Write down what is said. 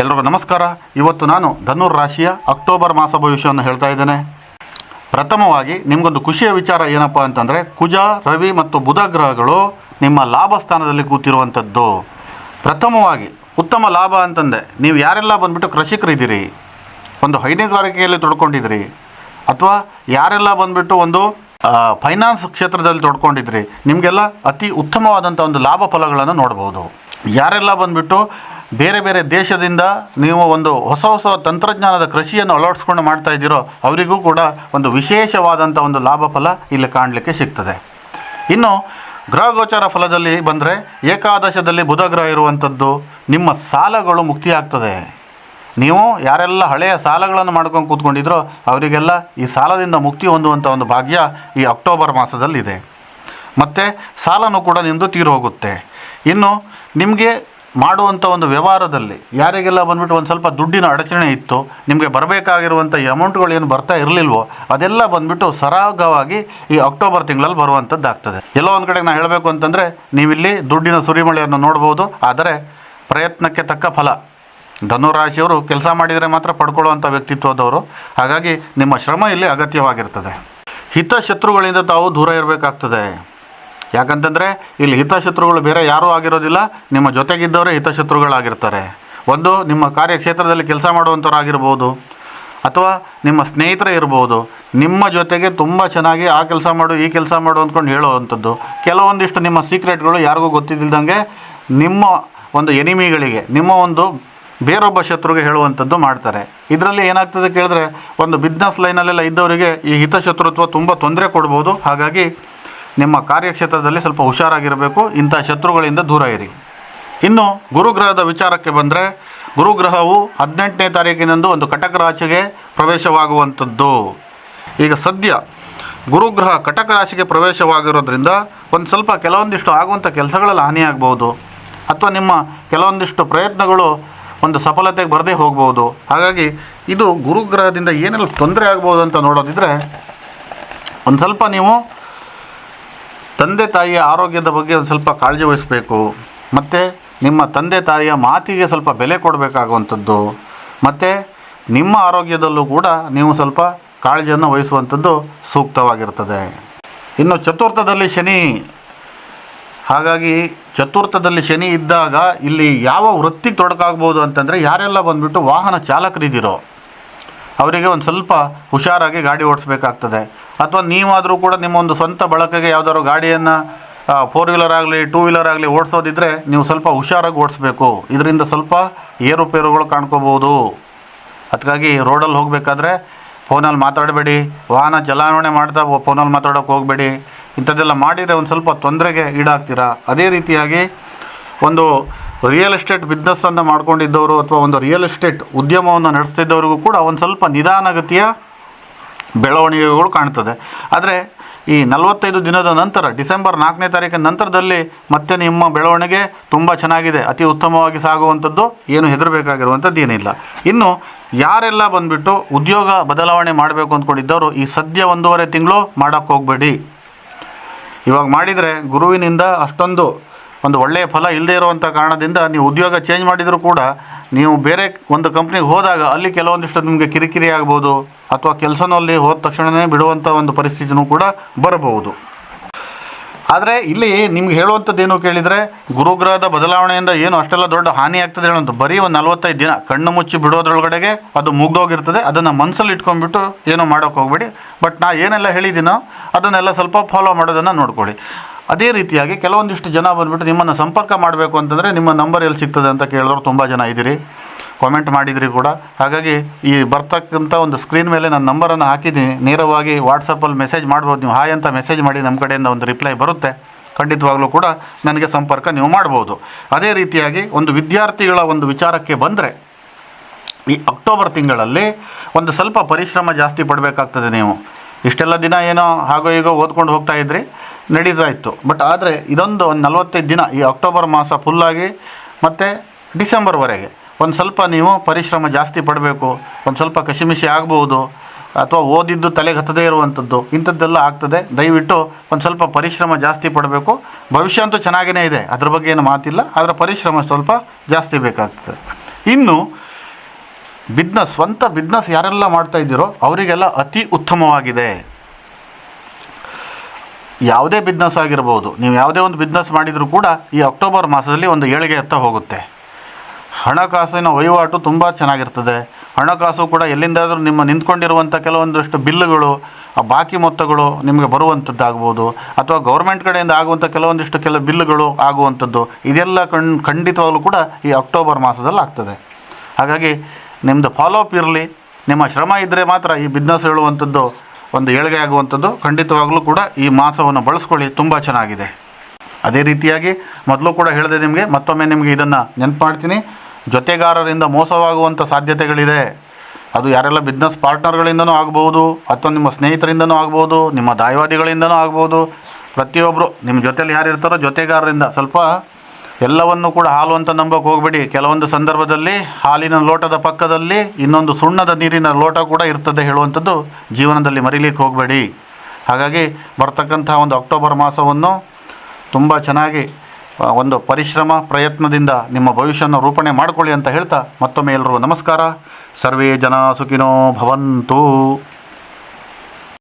ಎಲ್ರಿಗೂ ನಮಸ್ಕಾರ. ಇವತ್ತು ನಾನು ಧನುರ್ ರಾಶಿಯ ಅಕ್ಟೋಬರ್ ಮಾಸ ಭವಿಷ್ಯವನ್ನು ಹೇಳ್ತಾ ಇದ್ದೇನೆ. ಪ್ರಥಮವಾಗಿ ನಿಮಗೊಂದು ಖುಷಿಯ ವಿಚಾರ ಏನಪ್ಪ ಅಂತಂದರೆ, ಕುಜ, ರವಿ ಮತ್ತು ಬುಧ ಗ್ರಹಗಳು ನಿಮ್ಮ ಲಾಭ ಸ್ಥಾನದಲ್ಲಿ ಕೂತಿರುವಂಥದ್ದು. ಪ್ರಥಮವಾಗಿ ಉತ್ತಮ ಲಾಭ ಅಂತಂದೆ, ನೀವು ಯಾರೆಲ್ಲ ಬಂದುಬಿಟ್ಟು ಕೃಷಿಕರಿದ್ದೀರಿ ಒಂದು ಹೈನುಗಾರಿಕೆಯಲ್ಲಿ ತೊಡ್ಕೊಂಡಿದ್ದೀರಿ ಅಥವಾ ಯಾರೆಲ್ಲ ಬಂದುಬಿಟ್ಟು ಒಂದು ಫೈನಾನ್ಸ್ ಕ್ಷೇತ್ರದಲ್ಲಿ ತೊಡ್ಕೊಂಡಿದ್ರಿ. ನಿಮಗೆಲ್ಲ ಅತಿ ಉತ್ತಮವಾದಂಥ ಒಂದು ಲಾಭ ಫಲಗಳನ್ನು ನೋಡ್ಬೋದು. ಯಾರೆಲ್ಲ ಬಂದುಬಿಟ್ಟು ಬೇರೆ ಬೇರೆ ದೇಶದಿಂದ ನೀವು ಒಂದು ಹೊಸ ಹೊಸ ತಂತ್ರಜ್ಞಾನದ ಕೃಷಿಯನ್ನು ಅಳವಡಿಸ್ಕೊಂಡು ಮಾಡ್ತಾ ಇದ್ದೀರೋ ಅವರಿಗೂ ಕೂಡ ಒಂದು ವಿಶೇಷವಾದಂಥ ಒಂದು ಲಾಭ ಫಲ ಇಲ್ಲಿ ಕಾಣಲಿಕ್ಕೆ ಸಿಗ್ತದೆ. ಇನ್ನು ಗ್ರಹಗೋಚರ ಫಲದಲ್ಲಿ ಬಂದರೆ ಏಕಾದಶದಲ್ಲಿ ಬುಧ ಗ್ರಹ ಇರುವಂಥದ್ದು ನಿಮ್ಮ ಸಾಲಗಳು ಮುಕ್ತಿಯಾಗ್ತದೆ ನೀವು ಯಾರೆಲ್ಲ ಹಳೆಯ ಸಾಲಗಳನ್ನು ಮಾಡ್ಕೊಂಡು ಕೂತ್ಕೊಂಡಿದ್ರೋ ಅವರಿಗೆಲ್ಲ ಈ ಸಾಲದಿಂದ ಮುಕ್ತಿ ಹೊಂದುವಂಥ ಒಂದು ಭಾಗ್ಯ ಈ ಅಕ್ಟೋಬರ್ ಮಾಸದಲ್ಲಿದೆ. ಮತ್ತು ಸಾಲನೂ ಕೂಡ ನಿಮ್ಮದು ತೀರು ಹೋಗುತ್ತೆ. ಇನ್ನು ನಿಮಗೆ ಮಾಡುವಂಥ ಒಂದು ವ್ಯವಹಾರದಲ್ಲಿ ಯಾರಿಗೆಲ್ಲ ಬಂದ್ಬಿಟ್ಟು ಒಂದು ಸ್ವಲ್ಪ ದುಡ್ಡಿನ ಅಡಚಣೆ ಇತ್ತು, ನಿಮಗೆ ಬರಬೇಕಾಗಿರುವಂಥ ಅಮೌಂಟ್ಗಳು ಏನು ಬರ್ತಾ ಇರಲಿಲ್ವೋ, ಅದೆಲ್ಲ ಬಂದುಬಿಟ್ಟು ಸರಾಗವಾಗಿ ಈ ಅಕ್ಟೋಬರ್ ತಿಂಗಳಲ್ಲಿ ಬರುವಂಥದ್ದಾಗ್ತದೆ ಎಲ್ಲೋ ಒಂದು ಕಡೆ ನಾನು ಹೇಳಬೇಕು ಅಂತಂದರೆ, ನೀವಿಲ್ಲಿ ದುಡ್ಡಿನ ಸುರಿಮಳೆಯನ್ನು ನೋಡ್ಬೋದು, ಆದರೆ ಪ್ರಯತ್ನಕ್ಕೆ ತಕ್ಕ ಫಲ. ಧನುರಾಶಿಯವರು ಕೆಲಸ ಮಾಡಿದರೆ ಮಾತ್ರ ಪಡ್ಕೊಳ್ಳುವಂಥ ವ್ಯಕ್ತಿತ್ವದವರು. ಹಾಗಾಗಿ ನಿಮ್ಮ ಶ್ರಮ ಇಲ್ಲಿ ಅಗತ್ಯವಾಗಿರ್ತದೆ. ಹಿತಶತ್ರುಗಳಿಂದ ತಾವು ದೂರ ಇರಬೇಕಾಗ್ತದೆ. ಯಾಕಂತಂದರೆ ಇಲ್ಲಿ ಹಿತಶತ್ರುಗಳು ಬೇರೆ ಯಾರೂ ಆಗಿರೋದಿಲ್ಲ, ನಿಮ್ಮ ಜೊತೆಗಿದ್ದವರೇ ಹಿತಶತ್ರುಗಳಾಗಿರ್ತಾರೆ. ಒಂದು ನಿಮ್ಮ ಕಾರ್ಯಕ್ಷೇತ್ರದಲ್ಲಿ ಕೆಲಸ ಮಾಡುವಂಥವರಾಗಿರ್ಬೋದು, ಅಥವಾ ನಿಮ್ಮ ಸ್ನೇಹಿತರೇ ಇರ್ಬೋದು, ನಿಮ್ಮ ಜೊತೆಗೆ ತುಂಬ ಚೆನ್ನಾಗಿ ಆ ಕೆಲಸ ಮಾಡು, ಈ ಕೆಲಸ ಮಾಡು ಅಂದ್ಕೊಂಡು ಹೇಳುವಂಥದ್ದು. ಕೆಲವೊಂದಿಷ್ಟು ನಿಮ್ಮ ಸೀಕ್ರೆಟ್ಗಳು ಯಾರಿಗೂ ಗೊತ್ತಿದ್ದಿಲ್ದಂಗೆ ನಿಮ್ಮ ಒಂದು ಎನಿಮಿಗಳಿಗೆ, ನಿಮ್ಮ ಒಂದು ಬೇರೊಬ್ಬ ಶತ್ರುಗೆ ಹೇಳುವಂಥದ್ದು ಮಾಡ್ತಾರೆ. ಇದರಲ್ಲಿ ಏನಾಗ್ತದೆ ಕೇಳಿದ್ರೆ, ಒಂದು ಬಿಸ್ನೆಸ್ ಲೈನಲ್ಲೆಲ್ಲ ಇದ್ದವರಿಗೆ ಈ ಹಿತಶತ್ರುತ್ವ ತುಂಬ ತೊಂದರೆ ಕೊಡ್ಬೋದು. ಹಾಗಾಗಿ ನಿಮ್ಮ ಕಾರ್ಯಕ್ಷೇತ್ರದಲ್ಲಿ ಸ್ವಲ್ಪ ಹುಷಾರಾಗಿರಬೇಕು, ಇಂಥ ಶತ್ರುಗಳಿಂದ ದೂರ ಇರಿ. ಇನ್ನು ಗುರುಗ್ರಹದ ವಿಚಾರಕ್ಕೆ ಬಂದರೆ, ಗುರುಗ್ರಹವು ಹದಿನೆಂಟನೇ ತಾರೀಕಿನಂದು ಒಂದು ಕಟಕ ರಾಶಿಗೆ ಪ್ರವೇಶವಾಗುವಂಥದ್ದು. ಈಗ ಸದ್ಯ ಗುರುಗ್ರಹ ಕಟಕ ರಾಶಿಗೆ ಪ್ರವೇಶವಾಗಿರೋದ್ರಿಂದ ಒಂದು ಸ್ವಲ್ಪ ಕೆಲವೊಂದಿಷ್ಟು ಆಗುವಂಥ ಕೆಲಸಗಳಲ್ಲಿ ಹಾನಿಯಾಗ್ಬೋದು ಅಥವಾ ನಿಮ್ಮ ಕೆಲವೊಂದಿಷ್ಟು ಪ್ರಯತ್ನಗಳು ಒಂದು ಸಫಲತೆಗೆ ಬರದೇ ಹೋಗ್ಬೋದು ಹಾಗಾಗಿ ಇದು ಗುರುಗ್ರಹದಿಂದ ಏನೆಲ್ಲ ತೊಂದರೆ ಆಗ್ಬೋದು ಅಂತ ನೋಡೋದಿದ್ರೆ, ಒಂದು ಸ್ವಲ್ಪ ನೀವು ತಂದೆ ತಾಯಿಯ ಆರೋಗ್ಯದ ಬಗ್ಗೆ ಒಂದು ಸ್ವಲ್ಪ ಕಾಳಜಿ ವಹಿಸಬೇಕು. ಮತ್ತು ನಿಮ್ಮ ತಂದೆ ತಾಯಿಯ ಮಾತಿಗೆ ಸ್ವಲ್ಪ ಬೆಲೆ ಕೊಡಬೇಕಾಗುವಂಥದ್ದು. ಮತ್ತು ನಿಮ್ಮ ಆರೋಗ್ಯದಲ್ಲೂ ಕೂಡ ನೀವು ಸ್ವಲ್ಪ ಕಾಳಜಿಯನ್ನು ವಹಿಸುವಂಥದ್ದು ಸೂಕ್ತವಾಗಿರ್ತದೆ. ಇನ್ನು ಚತುರ್ಥದಲ್ಲಿ ಶನಿ. ಹಾಗಾಗಿ ಚತುರ್ಥದಲ್ಲಿ ಶನಿ ಇದ್ದಾಗ ಇಲ್ಲಿ ಯಾವ ವೃತ್ತಿಗೆ ತೊಡಕಾಗ್ಬೋದು ಅಂತಂದರೆ ಯಾರೆಲ್ಲ ಬಂದುಬಿಟ್ಟು ವಾಹನ ಚಾಲಕರಿದ್ದೀರೋ ಅವರಿಗೆ ಒಂದು ಸ್ವಲ್ಪ ಹುಷಾರಾಗಿ ಗಾಡಿ ಓಡಿಸ್ಬೇಕಾಗ್ತದೆ. ಅಥವಾ ನೀವಾದರೂ ಕೂಡ ನಿಮ್ಮ ಒಂದು ಸ್ವಂತ ಬಳಕೆಗೆ ಯಾವುದಾದ್ರು ಗಾಡಿಯನ್ನು ಫೋರ್ ವೀಲರ್ ಆಗಲಿ ಟೂ ವೀಲರ್ ಆಗಲಿ ಓಡಿಸೋದಿದ್ದರೆ ನೀವು ಸ್ವಲ್ಪ ಹುಷಾರಾಗಿ ಓಡಿಸ್ಬೇಕು. ಇದರಿಂದ ಸ್ವಲ್ಪ ಏರುಪೇರುಗಳು ಕಾಣ್ಕೋಬೋದು. ಅದಕ್ಕಾಗಿ ರೋಡಲ್ಲಿ ಹೋಗಬೇಕಾದ್ರೆ ಫೋನಲ್ಲಿ ಮಾತಾಡಬೇಡಿ, ವಾಹನ ಚಲಾವಣೆ ಮಾಡ್ತಾ ಫೋನಲ್ಲಿ ಮಾತಾಡೋಕೆ ಹೋಗಬೇಡಿ. ಇಂಥದ್ದೆಲ್ಲ ಮಾಡಿದರೆ ಒಂದು ಸ್ವಲ್ಪ ತೊಂದರೆಗೆ ಈಡಾಗ್ತೀರಾ? ಅದೇ ರೀತಿಯಾಗಿ ಒಂದು ರಿಯಲ್ ಎಸ್ಟೇಟ್ ಬಿಸ್ನೆಸ್ಸನ್ನು ಮಾಡ್ಕೊಂಡಿದ್ದವರು ಅಥವಾ ಒಂದು ರಿಯಲ್ ಎಸ್ಟೇಟ್ ಉದ್ಯಮವನ್ನು ನಡೆಸ್ತಿದ್ದವ್ರಿಗೂ ಕೂಡ ಒಂದು ಸ್ವಲ್ಪ ನಿಧಾನಗತಿಯ ಬೆಳವಣಿಗೆಗಳು ಕಾಣ್ತದೆ. ಆದರೆ ಈ ನಲವತ್ತೈದು ದಿನದ ನಂತರ, ಡಿಸೆಂಬರ್ ನಾಲ್ಕನೇ ತಾರೀಕಿನ ನಂತರದಲ್ಲಿ ಮತ್ತೆ ನಿಮ್ಮ ಬೆಳವಣಿಗೆ ತುಂಬ ಚೆನ್ನಾಗಿದೆ, ಅತಿ ಉತ್ತಮವಾಗಿ ಸಾಗುವಂಥದ್ದು ಏನು ಹೆದರಬೇಕಾಗಿರುವಂಥದ್ದು ಏನಿಲ್ಲ. ಇನ್ನು ಯಾರೆಲ್ಲ ಬಂದುಬಿಟ್ಟು ಉದ್ಯೋಗ ಬದಲಾವಣೆ ಮಾಡಬೇಕು ಅಂದ್ಕೊಂಡಿದ್ದವರು ಈ ಸದ್ಯ ಒಂದೂವರೆ ತಿಂಗಳು ಮಾಡೋಕ್ಕೆ ಹೋಗಬೇಡಿ. ಇವಾಗ ಮಾಡಿದರೆ ಗುರುವಿನಿಂದ ಅಷ್ಟೊಂದು ಒಂದು ಒಳ್ಳೆಯ ಫಲ ಇಲ್ಲದೇ ಇರುವಂಥ ಕಾರಣದಿಂದ ನೀವು ಉದ್ಯೋಗ ಚೇಂಜ್ ಮಾಡಿದರೂ ಕೂಡ ನೀವು ಬೇರೆ ಒಂದು ಕಂಪ್ನಿಗೆ ಹೋದಾಗ ಅಲ್ಲಿ ಕೆಲವೊಂದಿಷ್ಟು ನಿಮಗೆ ಕಿರಿಕಿರಿ ಆಗ್ಬೋದು ಅಥವಾ ಕೆಲಸನಲ್ಲಿ ಹೋದ ತಕ್ಷಣವೇ ಬಿಡುವಂಥ ಒಂದು ಪರಿಸ್ಥಿತಿನೂ ಕೂಡ ಬರಬಹುದು. ಆದರೆ ಇಲ್ಲಿ ನಿಮ್ಗೆ ಹೇಳುವಂಥದ್ದು ಏನು ಕೇಳಿದರೆ ಗುರುಗ್ರಹದ ಬದಲಾವಣೆಯಿಂದ ಏನು ಅಷ್ಟೆಲ್ಲ ದೊಡ್ಡ ಹಾನಿ ಆಗ್ತದೆ ಹೇಳುವಂಥ ಬರೀ ಒಂದು ನಲ್ವತ್ತೈದು ದಿನ ಕಣ್ಣು ಮುಚ್ಚಿ ಬಿಡೋದ್ರೊಳಗಡೆಗೆ ಅದು ಮುಗ್ದೋಗಿರ್ತದೆ. ಅದನ್ನು ಮನಸ್ಸಲ್ಲಿ ಇಟ್ಕೊಂಡ್ಬಿಟ್ಟು ಏನೂ ಮಾಡೋಕ್ಕೆ ಹೋಗಬೇಡಿ. ಬಟ್ ನಾ ಏನೆಲ್ಲ ಹೇಳಿದ್ದೀನೋ ಅದನ್ನೆಲ್ಲ ಸ್ವಲ್ಪ ಫಾಲೋ ಮಾಡೋದನ್ನು ನೋಡ್ಕೊಳ್ಳಿ. ಅದೇ ರೀತಿಯಾಗಿ ಕೆಲವೊಂದಿಷ್ಟು ಜನ ಬಂದುಬಿಟ್ಟು ನಿಮ್ಮನ್ನು ಸಂಪರ್ಕ ಮಾಡಬೇಕು ಅಂತಂದರೆ ನಿಮ್ಮ ನಂಬರ್ ಎಲ್ಲಿ ಸಿಗ್ತದೆ ಅಂತ ಕೇಳಿದ್ರು ತುಂಬ ಜನ ಇದ್ದೀರಿ. ಕಾಮೆಂಟ್ ಮಾಡಿದಿರಿ ಕೂಡ. ಹಾಗಾಗಿ ಈ ಬರ್ತಕ್ಕಂಥ ಒಂದು ಸ್ಕ್ರೀನ್ ಮೇಲೆ ನನ್ನ ನಂಬರನ್ನು ಹಾಕಿದ್ದೀನಿ. ನೇರವಾಗಿ ವಾಟ್ಸಪ್ಪಲ್ಲಿ ಮೆಸೇಜ್ ಮಾಡ್ಬೋದು. ನೀವು ಹಾಯ್ ಅಂತ ಮೆಸೇಜ್ ಮಾಡಿ ನಮ್ಮ ಕಡೆಯಿಂದ ಒಂದು ರಿಪ್ಲೈ ಬರುತ್ತೆ. ಖಂಡಿತವಾಗ್ಲೂ ಕೂಡ ನನಗೆ ಸಂಪರ್ಕ ನೀವು ಮಾಡ್ಬೋದು. ಅದೇ ರೀತಿಯಾಗಿ ಒಂದು ವಿದ್ಯಾರ್ಥಿಗಳ ಒಂದು ವಿಚಾರಕ್ಕೆ ಬಂದರೆ ಈ ಅಕ್ಟೋಬರ್ ತಿಂಗಳಲ್ಲಿ ಒಂದು ಸ್ವಲ್ಪ ಪರಿಶ್ರಮ ಜಾಸ್ತಿ ಪಡಬೇಕಾಗ್ತದೆ ನೀವು. ಇಷ್ಟೆಲ್ಲ ದಿನ ಏನೋ ಹಾಗೋ ಹೀಗೋ ಓದ್ಕೊಂಡು ಹೋಗ್ತಾ ಇದ್ರಿ. ನಡೀತಾ ಇತ್ತು ಬಟ್ ಆದರೆ ಇದೊಂದು ಒಂದು ನಲವತ್ತೈದು ದಿನ, ಈ ಅಕ್ಟೋಬರ್ ಮಾಸ ಫುಲ್ಲಾಗಿ ಮತ್ತು ಡಿಸೆಂಬರ್ವರೆಗೆ ಒಂದು ಸ್ವಲ್ಪ ನೀವು ಪರಿಶ್ರಮ ಜಾಸ್ತಿ ಪಡಬೇಕು, ಒಂದು ಸ್ವಲ್ಪ ಕಸಿಮಿಸಿ ಆಗ್ಬೋದು, ಅಥವಾ ಓದಿದ್ದು ತಲೆಗೆ ಹತ್ತದೇ ಇರುವಂಥದ್ದು ಇಂಥದ್ದೆಲ್ಲ ಆಗ್ತದೆ. ದಯವಿಟ್ಟು ಒಂದು ಸ್ವಲ್ಪ ಪರಿಶ್ರಮ ಜಾಸ್ತಿ ಪಡಬೇಕು. ಭವಿಷ್ಯ ಅಂತೂ ಚೆನ್ನಾಗೇ ಇದೆ, ಅದ್ರ ಬಗ್ಗೆ ಏನು ಮಾತಿಲ್ಲ, ಆದರೆ ಪರಿಶ್ರಮ ಸ್ವಲ್ಪ ಜಾಸ್ತಿ ಬೇಕಾಗ್ತದೆ. ಇನ್ನು ಬಿಸ್ನೆಸ್ ಸ್ವಂತ ಬಿಸ್ನೆಸ್ ಯಾರೆಲ್ಲ ಮಾಡ್ತಾ ಇದ್ದೀರೋ, ಅವರಿಗೆಲ್ಲ ಅತಿ ಉತ್ತಮವಾಗಿದೆ. ಯಾವುದೇ ಬಿಸ್ನೆಸ್ ಆಗಿರ್ಬೋದು, ನೀವು ಯಾವುದೇ ಒಂದು ಬಿಸ್ನೆಸ್ ಮಾಡಿದರೂ ಕೂಡ ಈ ಅಕ್ಟೋಬರ್ ಮಾಸದಲ್ಲಿ ಒಂದು ಏಳಿಗೆ ಎತ್ತ ಹೋಗುತ್ತೆ. ಹಣಕಾಸಿನ ವಹಿವಾಟು ತುಂಬ ಚೆನ್ನಾಗಿರ್ತದೆ. ಹಣಕಾಸು ಕೂಡ ಎಲ್ಲಿಂದಾದರೂ ನಿಮ್ಮ ನಿಂತ್ಕೊಂಡಿರುವಂಥ ಕೆಲವೊಂದಷ್ಟು ಬಿಲ್ಲುಗಳು, ಆ ಬಾಕಿ ಮೊತ್ತಗಳು ನಿಮಗೆ ಬರುವಂಥದ್ದಾಗ್ಬೋದು ಅಥವಾ ಗೌರ್ಮೆಂಟ್ ಕಡೆಯಿಂದ ಆಗುವಂಥ ಕೆಲವೊಂದಿಷ್ಟು ಕೆಲ ಬಿಲ್ಲುಗಳು ಆಗುವಂಥದ್ದು ಇದೆಲ್ಲ ಕಣ್, ಖಂಡಿತವಾಗಲೂ ಕೂಡ ಈ ಅಕ್ಟೋಬರ್ ಮಾಸದಲ್ಲಿ ಆಗ್ತದೆ. ಹಾಗಾಗಿ ನಿಮ್ಮದು ಫಾಲೋಅಪ್ ಇರಲಿ. ನಿಮ್ಮ ಶ್ರಮ ಇದ್ದರೆ ಮಾತ್ರ ಈ ಬಿಸ್ನೆಸ್ ಹೇಳುವಂಥದ್ದು ಒಂದು ಏಳಿಗೆ ಆಗುವಂಥದ್ದು ಖಂಡಿತವಾಗಲೂ ಕೂಡ ಈ ಮಾಸವನ್ನು ಬಳಸ್ಕೊಳ್ಳಿ, ತುಂಬ ಚೆನ್ನಾಗಿದೆ. ಅದೇ ರೀತಿಯಾಗಿ ಮೊದಲು ಕೂಡ ಹೇಳಿದೆ ನಿಮಗೆ, ಮತ್ತೊಮ್ಮೆ ನಿಮಗೆ ಇದನ್ನು ನೆನಪು ಮಾಡ್ತೀನಿ ಜೊತೆಗಾರರಿಂದ ಮೋಸವಾಗುವಂಥ ಸಾಧ್ಯತೆಗಳಿದೆ. ಅದು ಯಾರೆಲ್ಲ ಬಿಸ್ನೆಸ್ ಪಾರ್ಟ್ನರ್ಗಳಿಂದನೂ ಆಗ್ಬೋದು, ಅಥವಾ ನಿಮ್ಮ ಸ್ನೇಹಿತರಿಂದನೂ ಆಗ್ಬೋದು, ನಿಮ್ಮ ದಾಯವಾದಿಗಳಿಂದನೂ ಆಗ್ಬೋದು. ಪ್ರತಿಯೊಬ್ಬರು ನಿಮ್ಮ ಜೊತೆಯಲ್ಲಿ ಯಾರು ಇರ್ತಾರೋ ಜೊತೆಗಾರರಿಂದ ಸ್ವಲ್ಪ ಎಲ್ಲವನ್ನು ಕೂಡ ಹಾಲು ಅಂತ ನಂಬಕ್ಕೆ ಹೋಗಬೇಡಿ. ಕೆಲವೊಂದು ಸಂದರ್ಭದಲ್ಲಿ ಹಾಲಿನ ಲೋಟದ ಪಕ್ಕದಲ್ಲಿ ಇನ್ನೊಂದು ಸುಣ್ಣದ ನೀರಿನ ಲೋಟ ಕೂಡ ಇರ್ತದೆ ಹೇಳುವಂಥದ್ದು ಜೀವನದಲ್ಲಿ ಮರಿಲಿಕ್ಕೆ ಹೋಗಬೇಡಿ. ಹಾಗಾಗಿ ಬರ್ತಕ್ಕಂಥ ಒಂದು ಅಕ್ಟೋಬರ್ ಮಾಸವನ್ನು ತುಂಬ ಚೆನ್ನಾಗಿ ಒಂದು ಪರಿಶ್ರಮ, ಪ್ರಯತ್ನದಿಂದ ನಿಮ್ಮ ಭವಿಷ್ಯವನ್ನು ರೂಪಣೆ ಮಾಡಿಕೊಳ್ಳಿ ಅಂತ ಹೇಳ್ತಾ ಮತ್ತೊಮ್ಮೆ ಎಲ್ಲರಿಗೂ ನಮಸ್ಕಾರ. ಸರ್ವೇ ಜನ ಸುಖಿನೋ ಭವಂತು.